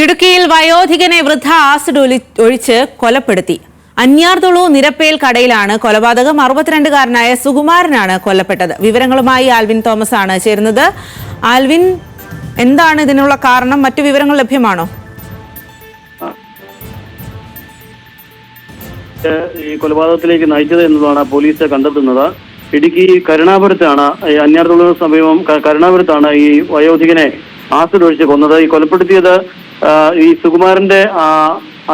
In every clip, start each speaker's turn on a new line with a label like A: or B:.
A: ഇടുക്കിയിൽ വയോധികനെ വൃദ്ധ ആസിഡ് ഒഴിച്ച് കൊലപ്പെടുത്തി. അന്യാർതുളു നിരപ്പേൽ കടയിലാണ് കൊലപാതകം. അറുപത്തിരണ്ടുകാരനായ സുകുമാരനാണ് കൊല്ലപ്പെട്ടത്. വിവരങ്ങളുമായി ആൽവിൻ തോമസ് ആണ് ചേരുന്നത്. ആൽവിൻ എന്താണ് ഇതിനുള്ള കാരണം? മറ്റു വിവരങ്ങൾ ലഭ്യമാണോ?
B: ഈ കൊലപാതകത്തിലേക്ക് നയിച്ചത് എന്നതാണ് പോലീസ് കണ്ടെത്തുന്നത്. ഇടുക്കി കരുണാപുരത്താണ് അന്യാർത്തുള്ള സമീപം കരുണാപുരത്താണ് ഈ വയോധികനെ ആസിഡ് ഒഴിച്ച് കൊന്നത്. ഈ കൊലപ്പെടുത്തിയത് ഈ സുകുമാരന്റെ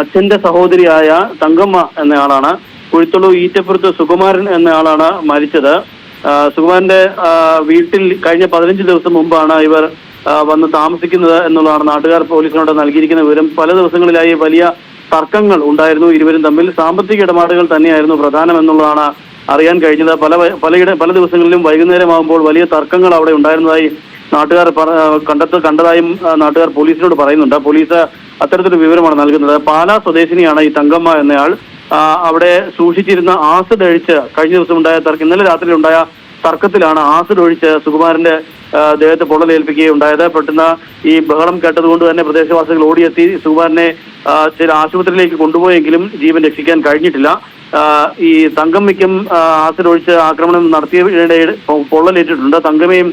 B: അച്ഛന്റെ സഹോദരിയായ തങ്കമ്മ എന്നയാളാണ് കുഴിത്തുള്ളു ഈറ്റപ്പുറത്ത് സുകുമാരൻ എന്നയാളാണ് മരിച്ചത്. സുകുമാരന്റെ വീട്ടിൽ കഴിഞ്ഞ പതിനഞ്ച് ദിവസം മുമ്പാണ് ഇവർ വന്ന് താമസിക്കുന്നത് എന്നുള്ളതാണ് നാട്ടുകാർ പോലീസിനോട് നൽകിയിരിക്കുന്ന വിവരം. പല ദിവസങ്ങളിലായി വലിയ തർക്കങ്ങൾ ഉണ്ടായിരുന്നു. ഇരുവരും തമ്മിൽ സാമ്പത്തിക ഇടപാടുകൾ തന്നെയായിരുന്നു പ്രധാനം എന്നുള്ളതാണ് അറിയാൻ കഴിഞ്ഞത്. പല പലയിട പല ദിവസങ്ങളിലും വൈകുന്നേരമാകുമ്പോൾ വലിയ തർക്കങ്ങൾ അവിടെ ഉണ്ടായിരുന്നതായി നാട്ടുകാർ കണ്ടെത്ത കണ്ടതായും നാട്ടുകാർ പോലീസിനോട് പറയുന്നുണ്ട്. പോലീസ് അത്തരത്തിലൊരു വിവരമാണ് നൽകുന്നത്. പാലാ സ്വദേശിനിയാണ് ഈ തങ്കമ്മ എന്നയാൾ. അവിടെ സൂക്ഷിച്ചിരുന്ന ആസിഡ് ഒഴിച്ച് കഴിഞ്ഞ ദിവസം ഉണ്ടായ തർക്കം ഇന്നലെ രാത്രി ഉണ്ടായ തർക്കത്തിലാണ് ആസിഡ് ഒഴിച്ച് സുകുമാരന്റെ ദേഹത്തെ പൊള്ളലേൽപ്പിക്കുകയും പൊള്ളലേൽപ്പിക്കുകയുണ്ടായത്. പെട്ടെന്ന് ഈ ബഹളം കേട്ടതുകൊണ്ട് തന്നെ പ്രദേശവാസികൾ ഓടിയെത്തി സുകുമാരനെ ചില ആശുപത്രിയിലേക്ക് കൊണ്ടുപോയെങ്കിലും ജീവൻ രക്ഷിക്കാൻ കഴിഞ്ഞിട്ടില്ല. ഈ തങ്കമ്മയ്ക്കും ആസിഡ് ഒഴിച്ച് ആക്രമണം നടത്തിയ പൊള്ളലേറ്റിട്ടുണ്ട്. തങ്കമ്മയും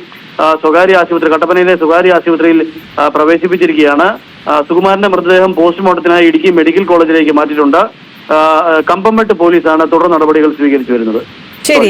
B: സ്വകാര്യ ആശുപത്രി കട്ടപ്പനയിലെ സ്വകാര്യ ആശുപത്രിയിൽ പ്രവേശിപ്പിച്ചിരിക്കുകയാണ്. സുകുമാരന്റെ മൃതദേഹം പോസ്റ്റ്മോർട്ടത്തിനായി ഇടുക്കി മെഡിക്കൽ കോളേജിലേക്ക് മാറ്റിയിട്ടുണ്ട്. കമ്പംമെട്ട് പോലീസാണ് തുടർ നടപടികൾ സ്വീകരിച്ചു വരുന്നത്.
A: ശരി